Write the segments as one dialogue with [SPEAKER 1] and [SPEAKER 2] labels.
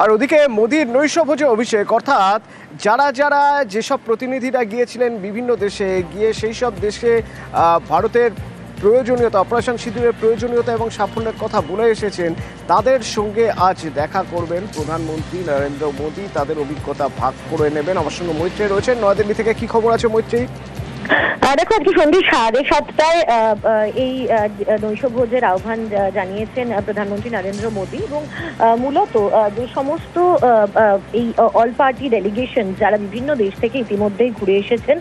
[SPEAKER 1] আর ওদিকে মোদির নৈশভোজে অভিষেক, অর্থাৎ যারা যারা যেসব প্রতিনিধিরা গিয়েছিলেন বিভিন্ন দেশে, গিয়ে সেই সব দেশে ভারতের প্রয়োজনীয়তা, অপারেশন সিঁদুরের প্রয়োজনীয়তা এবং সাফল্যের কথা বলে এসেছেন, তাদের সঙ্গে আজ দেখা করবেন প্রধানমন্ত্রী নরেন্দ্র মোদী। তাদের অভিজ্ঞতা ভাগ করে নেবেন। আমার সঙ্গে মৈত্রী রয়েছেন। নয়াদিল্লি থেকে কি খবর আছে মৈত্রী
[SPEAKER 2] দেখো, আজকে সন্ধ্যে সাড়ে সাতটায় এই নৈশভোজের আহ্বান জানিয়েছেন প্রধানমন্ত্রী নরেন্দ্র মোদী এবং মূলত যে সমস্ত এই অল পার্টি ডেলিগেশন যারা বিভিন্ন দেশ থেকে ইতিমধ্যেই ঘুরে এসেছেন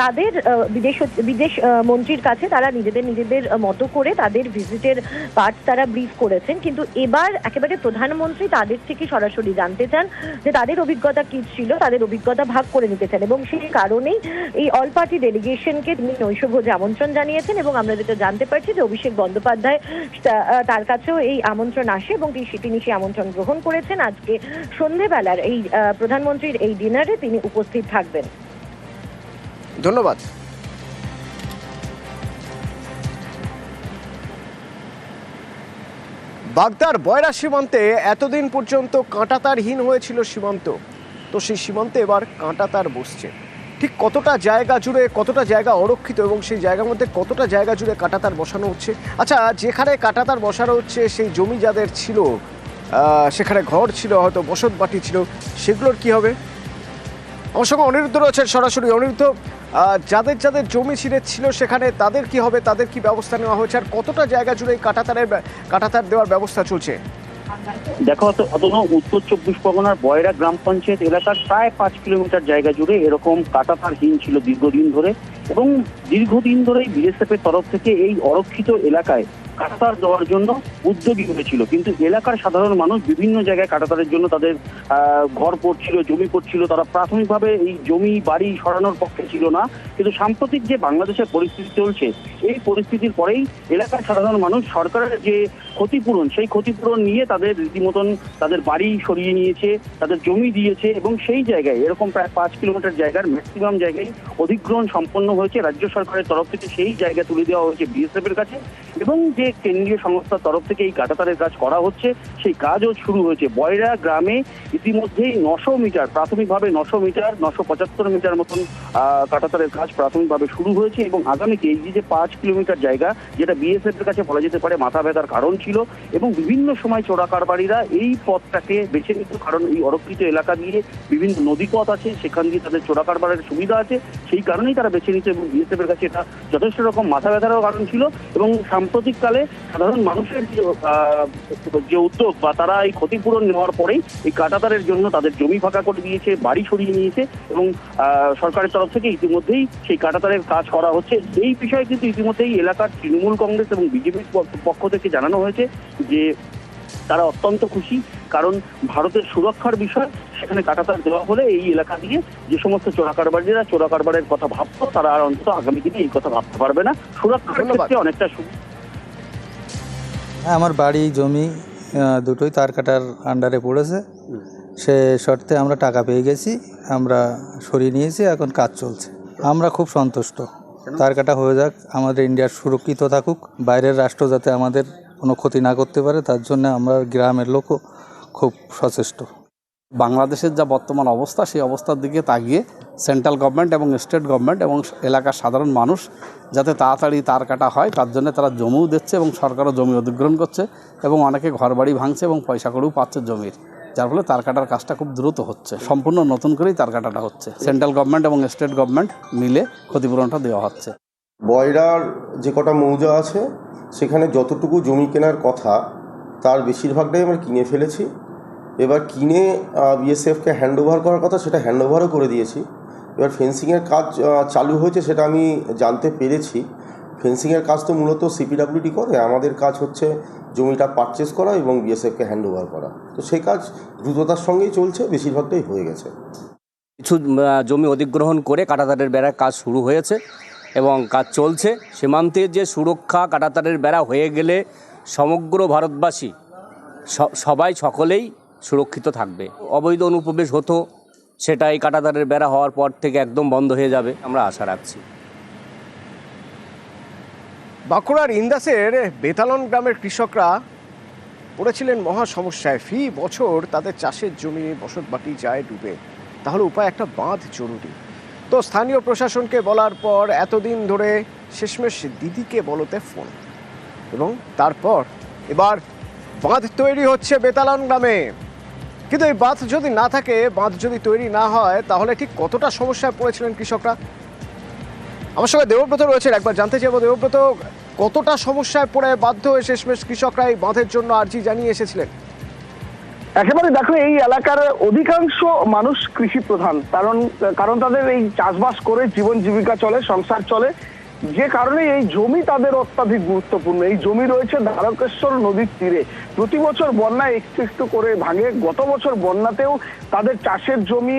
[SPEAKER 2] তাদের বিদেশ বিদেশ মন্ত্রীর কাছে তারা নিজেদের নিজেদের মতো করে তাদের ভিজিটের পার্ট তারা ব্রিফ করেছেন। কিন্তু এবার একেবারে প্রধানমন্ত্রী তাদের থেকে সরাসরি জানতে চান যে তাদের অভিজ্ঞতা কি ছিল, তাদের অভিজ্ঞতা ভাগ করে নিতে চান এবং সেই কারণেই এই অল পার্টি ডেলিগেশনকে তিনি নৈশভোজে আমন্ত্রণ জানিয়েছেন এবং আমরা যেটা জানতে পারছি যে অভিষেক বন্দ্যোপাধ্যায় তার কাছেও এই আমন্ত্রণ আসে এবং তিনি সেই আমন্ত্রণ গ্রহণ করেছেন। আজকে সন্ধেবেলার এই প্রধানমন্ত্রীর এই ডিনারে তিনি উপস্থিত থাকবেন।
[SPEAKER 1] ধন্যবাদ। বাগদার বয়রা সীমান্তে এতদিন পর্যন্ত কাঁটাতারহীন হয়েছিল সীমান্ত। তো সেই সীমান্তে এবার কাঁটাতার বসছে। ঠিক কতটা জায়গা জুড়ে, কতটা জায়গা অরক্ষিত এবং সেই জায়গার মধ্যে কতটা জায়গা জুড়ে কাঁটাতার বসানো হচ্ছে? আচ্ছা যেখানে কাঁটাতার বসানো হচ্ছে, সেই জমি যাদের ছিল সেখানে ঘর ছিল, হয়তো বসত বাটি ছিল, সেগুলোর কি হবে? আমার সঙ্গে অনিরুদ্ধ রয়েছেন সরাসরি। অনিরুদ্ধ যাদের যাদের জমি ছিঁড়ে ছিল সেখানে তাদের কি হবে? তাদের কি ব্যবস্থা নেওয়া হয়েছে? আর কতটা জায়গা জুড়ে কাঁটাতারের কাঁটাতার দেওয়ার ব্যবস্থা চলছে?
[SPEAKER 3] দেখো, অত অতনু উত্তর চব্বিশ পরগনার বয়রা গ্রাম পঞ্চায়েত এলাকার প্রায় পাঁচ কিলোমিটার জায়গা জুড়ে এরকম কাটাতারহীন ছিল দীর্ঘদিন ধরে এবং দীর্ঘদিন ধরেই বিএসএফ এর তরফ থেকে এই অরক্ষিত এলাকায় কাটাতার দেওয়ার জন্য উদ্যোগী হয়েছিল। কিন্তু এলাকার সাধারণ মানুষ বিভিন্ন জায়গায় কাটাতারের জন্য তাদের ঘর পড়ছিল, জমি পড়ছিল। তারা প্রাথমিকভাবে এই জমি, বাড়ি সরানোর পক্ষে ছিল না। কিন্তু সাম্প্রতিক যে বাংলাদেশের পরিস্থিতি চলছে, এই পরিস্থিতির পরেই এলাকার সাধারণ মানুষ সরকারের যে ক্ষতিপূরণ, সেই ক্ষতিপূরণ নিয়ে তাদের রীতিমতন তাদের বাড়ি সরিয়ে নিয়েছে, তাদের জমি দিয়েছে এবং সেই জায়গায়, এরকম প্রায় পাঁচ কিলোমিটার জায়গার ম্যাক্সিমাম জায়গায় অধিগ্রহণ সম্পন্ন হয়েছে। রাজ্য সরকারের তরফ থেকে সেই জায়গা তুলে দেওয়া হয়েছে বিএসএফ এর কাছে। এবং যে কেন্দ্রীয় সংস্থার তরফ থেকে এই কাটাতারের কাজ করা হচ্ছে, সেই কাজও শুরু হয়েছে। বয়রা গ্রামে ইতিমধ্যেই নশো মিটার, প্রাথমিকভাবে নশো মিটার, নশো পঁচাত্তর মিটার মতন কাটাতারের কাজ প্রাথমিকভাবে শুরু হয়েছে এবং আগামীতে এই যে পাঁচ কিলোমিটার জায়গা, যেটা বিএসএফ এর কাছে বলা যেতে পারে মাথা ব্যথার কারণ ছিল এবং বিভিন্ন সময় চোরা কারবারিরা এই পথটাকে বেছে নিত। কারণ এই অরক্ষিত এলাকা দিয়ে বিভিন্ন নদী পথ আছে, সেখান দিয়ে তাদের চোরা কারবারের সুবিধা আছে। সেই কারণেই তারা বেছে নিত এবং বিএসএফ এর কাছে এটা যথেষ্ট রকম মাথা ব্যথারও কারণ ছিল এবং সাম্প্রতিককালে সাধারণ মানুষের যে যে উদ্যোগ বা তারা এই ক্ষতিপূরণ নেওয়ার পরেই এই কাটাতারের জন্য তাদের জমি ফাঁকা করে দিয়েছে বাড়ি সরিয়ে নিয়েছে এবং সরকারের তরফ থেকে ইতিমধ্যেই সেই কাটাতারের কাজ করা হচ্ছে এই বিষয়ে কিন্তু ইতিমধ্যেই এলাকার তৃণমূল কংগ্রেস এবং বিজেপির পক্ষ থেকে জানানো হয়েছে যে তারা অত্যন্ত খুশি কারণ ভারতের সুরক্ষার বিষয় সেখানে কাটাতার দেওয়া হলে এই এলাকা দিয়ে যে সমস্ত চোরাকারবারীরা চোরাকারবারের কথা ভাবতো তারা আর অন্তত আগামী দিনে এই কথা ভাবতে পারবে না সুরক্ষার। ক্ষেত্রে অনেকটা
[SPEAKER 4] হ্যাঁ, আমার বাড়ি জমি দুটোই তার কাটার আন্ডারে পড়েছে। সে শর্তে আমরা টাকা পেয়ে গেছি আমরা সরিয়ে নিয়েছি এখন কাজ চলছে। আমরা খুব সন্তুষ্ট। তার কাটা হয়ে যাক আমাদের ইন্ডিয়ার সুরক্ষিত থাকুক বাইরের রাষ্ট্র যাতে আমাদের কোনো ক্ষতি না করতে পারে তার জন্য আমরা গ্রামের লোকও খুব সচেষ্ট।
[SPEAKER 5] বাংলাদেশের যা বর্তমান অবস্থা, সেই অবস্থার দিকে তাকিয়ে সেন্ট্রাল গভর্নমেন্ট এবং স্টেট গভর্নমেন্ট এবং এলাকার সাধারণ মানুষ যাতে তাড়াতাড়ি তার কাটা হয়, তার জন্য তারা জমিও দিচ্ছে এবং সরকারও জমি অধিগ্রহণ করছে এবং অনেকে ঘরবাড়ি ভাঙছে এবং পয়সা করেও পাচ্ছে জমির, যার ফলে তার কাটার কাজটা খুব দ্রুত হচ্ছে। সম্পূর্ণ নতুন করেই তার কাটাটা হচ্ছে। সেন্ট্রাল গভর্নমেন্ট এবং স্টেট গভর্নমেন্ট মিলে ক্ষতিপূরণটা দেওয়া হচ্ছে।
[SPEAKER 6] বয়রার যে কটা মৌজা আছে, সেখানে যতটুকু জমি কেনার কথা, তার বেশিরভাগটাই আমরা কিনে ফেলেছি। এবার কিনে বিএসএফকে হ্যান্ড ওভার করার কথা, সেটা হ্যান্ড ওভারও করে দিয়েছি। এবার ফেন্সিংয়ের কাজ চালু হয়েছে সেটা আমি জানতে পেরেছি। ফেন্সিংয়ের কাজ তো মূলত সিপিডাব্লিউডি করে, আমাদের কাজ হচ্ছে জমিটা পারচেস করা এবং বিএসএফকে হ্যান্ড ওভার করা। তো সেই কাজ দ্রুততার সঙ্গেই চলছে, বেশিরভাগটাই হয়ে গেছে।
[SPEAKER 7] কিছু জমি অধিগ্রহণ করে কাঁটাতারের বেড়ার কাজ শুরু হয়েছে এবং কাজ চলছে। সীমান্তে যে সুরক্ষা কাঁটাতারের বেড়া হয়ে গেলে সমগ্র ভারতবাসী সবাই সকলেই সুরক্ষিত থাকবে। অবৈধ অনুপ্রবেশ হতো সেটা এই কাঁটাতারের বেড়া হওয়ার পর থেকে একদম বন্ধ হয়ে যাবে, আমরা আশা রাখছি।
[SPEAKER 1] বাঁকুড়ার ইন্দাসের বেতালন গ্রামের কৃষকরা পড়েছিলেন মহা সমস্যায়। ফি বছর তাদের চাষের জমি বসতবাটি যায় ডুবে। তাহলে উপায় একটা বাঁধ জরুরি। তো স্থানীয় প্রশাসনকে বলার পর এতদিন ধরে শেষমেশ দিদিকে বলতে ফোন। এবং তারপর এবার বাঁধ তৈরি হচ্ছে বেতালান গ্রামে। কিন্তু এই বাঁধ যদি না থাকে, বাঁধ যদি তৈরি না হয়, তাহলে ঠিক কতটা সমস্যায় পড়েছিলেন কৃষকরা? আমার সঙ্গে দেবব্রত রয়েছে একবার জানতে চাইব দেবব্রত, কতটা সমস্যায় পড়ে বাধ্য হয়ে শেষমেশ কৃষকরা এই বাঁধের জন্য আর্জি জানিয়ে এসেছিলেন?
[SPEAKER 8] একেবারে দেখো, এই এলাকার অধিকাংশ মানুষ কৃষি প্রধান কারণ কারণ তাদের এই চাষবাস করে জীবন জীবিকা চলে, সংসার চলে। যে কারণে এই জমি তাদের অত্যাধিক গুরুত্বপূর্ণ। এই জমি রয়েছে দ্বারকেশ্বর নদীর তীরে। প্রতি বছর বন্যায় একটু একটু করে ভাঙে। গত বছর বন্যাতেও তাদের চাষের জমি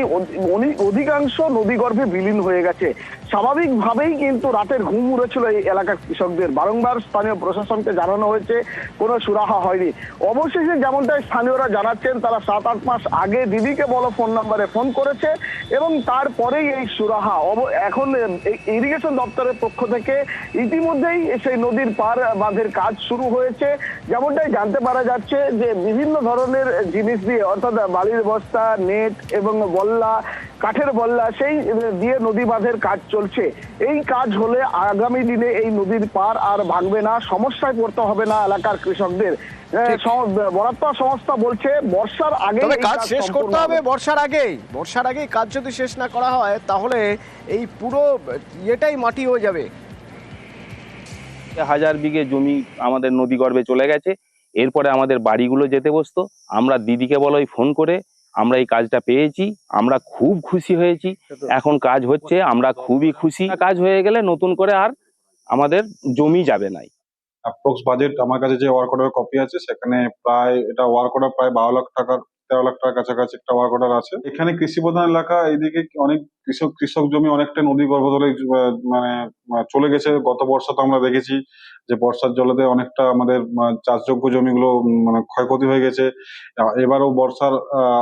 [SPEAKER 8] অধিকাংশ নদীগর্ভে বিলীন হয়ে গেছে। স্বাভাবিকভাবেই কিন্তু রাতের ঘুম উড়েছিল এই এলাকার কৃষকদের। বারংবার স্থানীয় প্রশাসনকে জানানো হয়েছে, কোনো সুরাহা হয়নি। অবশেষে যেমনটাই স্থানীয়রা জানাচ্ছেন, তারা সাত, আট মাস আগে দিদিকে বলো ফোন নাম্বারে ফোন করেছে এবং তারপরেই এই সুরাহা। এখন ইরিগেশন দপ্তরের পক্ষ থেকে ইতিমধ্যেই সেই নদীর পার বাঁধের কাজ শুরু হয়েছে। যেমনটাই জানতে পারা যাচ্ছে যে বিভিন্ন ধরনের জিনিস দিয়ে অর্থাৎ বালির বস্তা নেট এবং বল্লা কাঠের বল্লা সেই দিয়ে নদী বাঁধের কাজ চলছে। এই কাজ হলে আগামী দিনে এই নদীর পার আর ভাঙবে না সমস্যায় পড়তে হবে না এলাকার কৃষকদের। সংস্থা বলছে বর্ষার আগে
[SPEAKER 1] কাজ শেষ করতে হবে বর্ষার আগেই। বর্ষার আগেই কাজ যদি শেষ না করা হয় তাহলে এই পুরো ইয়েটাই মাটি হয়ে যাবে।
[SPEAKER 9] হাজার বিঘে জমি আমাদের নদী গর্ভে চলে গেছে। এরপরে আমাদের বাড়িগুলো যেতে বসতো। আমরা দিদিকে বলোই ফোন করে আমরা এই কাজটা পেয়েছি। আমরা খুব খুশি হয়েছি। এখন কাজ হচ্ছে আমরা খুবই খুশি। কাজ হয়ে গেলে নতুন করে আর আমাদের জমি যাবে নাই।
[SPEAKER 10] অ্যাপ্রক্স বাজেট আমার কাছে যে ওয়ার্ক অর্ডার কপি আছে সেখানে প্রায় এটা ওয়ার্ক অর্ডার প্রায় বারো লাখ টাকার তেরো লাখ টাকার কাছাকাছি একটা ওয়ার্ক অর্ডার আছে। এখানে কৃষি প্রধান এলাকা, এইদিকে অনেক কৃষক কৃষক জমি অনেকটা নদী গর্ভতলে মানে চলে গেছে। গত বর্ষা তো আমরা দেখেছি যে বর্ষার জলেতে অনেকটা আমাদের চাষযোগ্য জমিগুলো মানে ক্ষয়ক্ষতি হয়ে গেছে। এবারও বর্ষার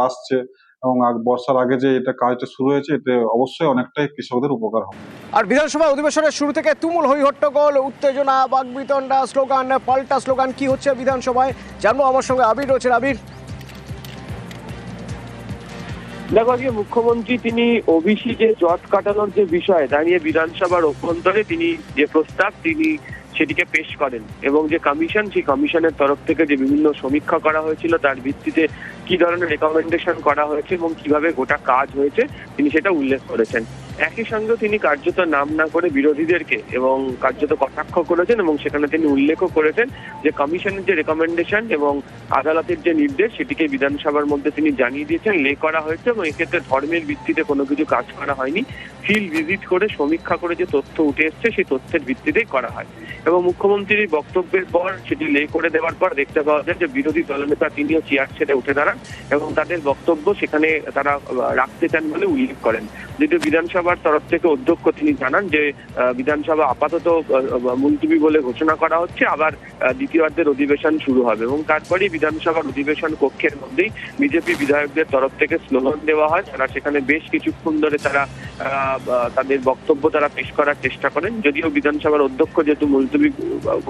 [SPEAKER 10] আসছে এবং বর্ষার আগে যে এটা কাজটা শুরু হয়েছে, এতে অবশ্যই অনেকটাই কৃষকদের উপকার হবে।
[SPEAKER 1] আর বিধানসভা অধিবেশনের শুরু থেকে তুমুল হই হট্টগোল উত্তেজনা, বাগবিতণ্ডা, স্লোগান, পাল্টা স্লোগান, কি হচ্ছে বিধানসভায়? জানব আমার সঙ্গে আবির রয়েছে আবির
[SPEAKER 11] দেখো, আজকে মুখ্যমন্ত্রী তিনি ওবিসি যে জট কাটানোর যে বিষয় দাঁড়িয়ে বিধানসভার অভ্যন্তরে তিনি যে প্রস্তাব, তিনি সেটিকে পেশ করেন এবং যে কমিশন, সেই কমিশনের তরফ থেকে যে বিভিন্ন সমীক্ষা করা হয়েছিল, তার ভিত্তিতে কি ধরনের রেকমেন্ডেশন করা হয়েছে এবং কীভাবে গোটা কাজ হয়েছে, তিনি সেটা উল্লেখ করেছেন। একই সঙ্গে তিনি কার্যত নাম না করে বিরোধীদেরকে এবং কার্যত কটাক্ষ করেছেন এবং সেখানে তিনি উল্লেখও করেছেন যে কমিশনের যে রেকমেন্ডেশন এবং আদালতের যে নির্দেশ, সেটিকে বিধানসভার মধ্যে তিনি জানিয়ে দিয়েছেন, লে করা হয়েছে এবং এক্ষেত্রে ধর্মের ভিত্তিতে কোনো কিছু কাজ করা হয়নি। ফিল্ড ভিজিট করে সমীক্ষা করে যে তথ্য উঠে এসছে, সেই তথ্যের ভিত্তিতেই করা হয়। এবং মুখ্যমন্ত্রীর বক্তব্যের পর, সেটি লে করে দেওয়ার পর দেখতে পাওয়া যায় যে বিরোধী দলনেতা তিনিও চেয়ার ছেড়ে উঠে দাঁড়ান। এবং তাদের বক্তব্য সেখানে তারা রাখতে চান বলে উল্লেখ করেন। যদিও বিধানসভার তরফ থেকে অধ্যক্ষ তিনি জানান যে বিধানসভা আপাতত আহ, বলে ঘোষণা করা হচ্ছে। আবার দ্বিতীয়ার্ধের অধিবেশন শুরু হবে এবং তারপরেই বিধানসভার অধিবেশন কক্ষের মধ্যেই বিজেপি বিধায়কদের তরফ থেকে স্লোগান দেওয়া হয়। তারা সেখানে বেশ কিছুক্ষণ ধরে তারা তাদের বক্তব্য তারা পেশ করার চেষ্টা করেন। যদিও বিধানসভার অধ্যক্ষ যেহেতু মুলতুবি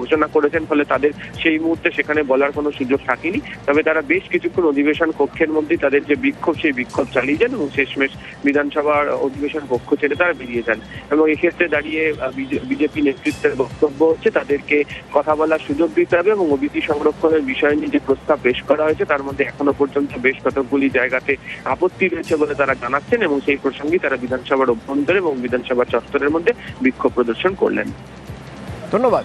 [SPEAKER 11] ঘোষণা করেছেন ফলে তাদের সেই মুহূর্তে সেখানে বলার কোনো সুযোগ থাকেনি। তবে তারা বেশ কিছুক্ষণ অধিবেশন কক্ষের মধ্যেই তাদের যে বিক্ষোভ, সেই বিক্ষোভ চালিয়ে যান এবং শেষমেশ বিধানসভার অধিবেশন কক্ষ ছেড়ে তারা বেরিয়ে যান। এবং এক্ষেত্রে দাঁড়িয়ে বিজেপি নেতৃত্বের বক্তব্য হচ্ছে তাদেরকে কথা বলার সুযোগ দিতে হবে এবং ওবিসি সংরক্ষণের বিষয় নিয়ে যে প্রস্তাব পেশ করা হয়েছে, তার মধ্যে এখনও পর্যন্ত বেশ কতকগুলি জায়গাতে আপত্তি রয়েছে বলে তারা জানাচ্ছেন এবং সেই প্রসঙ্গে তারা বিধানসভার অভ্যন্তরে এবং বিধানসভা চত্বরের মধ্যে বিক্ষোভ প্রদর্শন করলেন।
[SPEAKER 1] ধন্যবাদ।